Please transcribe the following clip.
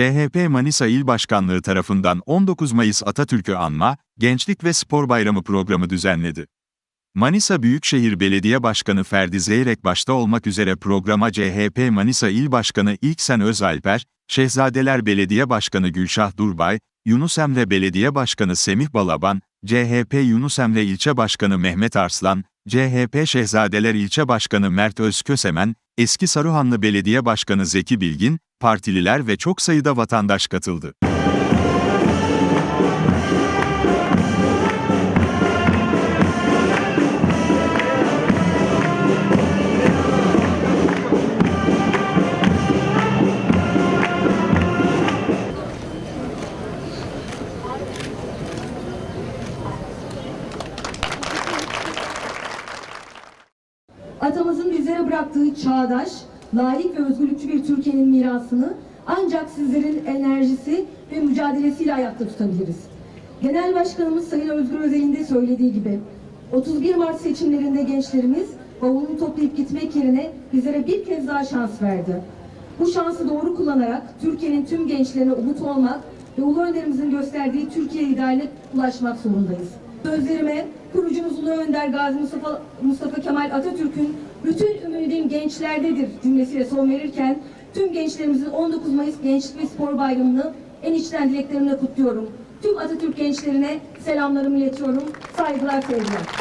CHP Manisa İl Başkanlığı tarafından 19 Mayıs Atatürk'ü anma, Gençlik ve Spor Bayramı programı düzenledi. Manisa Büyükşehir Belediye Başkanı Ferdi Zeyrek başta olmak üzere programa CHP Manisa İl Başkanı İlksen Özalper, Şehzadeler Belediye Başkanı Gülşah Durbay, Yunus Emre Belediye Başkanı Semih Balaban, CHP Yunus Emre İlçe Başkanı Mehmet Arslan, CHP Şehzadeler İlçe Başkanı Mert Özkösemen, Eski Saruhanlı Belediye Başkanı Zeki Bilgin, partililer ve çok sayıda vatandaş katıldı. Atamızın bizlere bıraktığı çağdaş, layık ve özgürlükçü bir Türkiye'nin mirasını ancak sizlerin enerjisi ve mücadelesiyle ayakta tutabiliriz. Genel Başkanımız Sayın Özgür Özel'in de söylediği gibi 31 Mart seçimlerinde gençlerimiz bavulunu toplayıp gitmek yerine bizlere bir kez daha şans verdi. Bu şansı doğru kullanarak Türkiye'nin tüm gençlerine umut olmak ve Ulu Önderimizin gösterdiği Türkiye idealine ulaşmak zorundayız. Sözlerime kurucumuz Ulu Önder Gazi Mustafa, Mustafa Kemal Atatürk'ün bütün ümidim gençlerdedir cümlesiyle son verirken tüm gençlerimizin 19 Mayıs Gençlik ve Spor Bayramı'nı en içten dileklerimle kutluyorum. Tüm Atatürk gençlerine selamlarımı iletiyorum. Saygılar, sevgiler.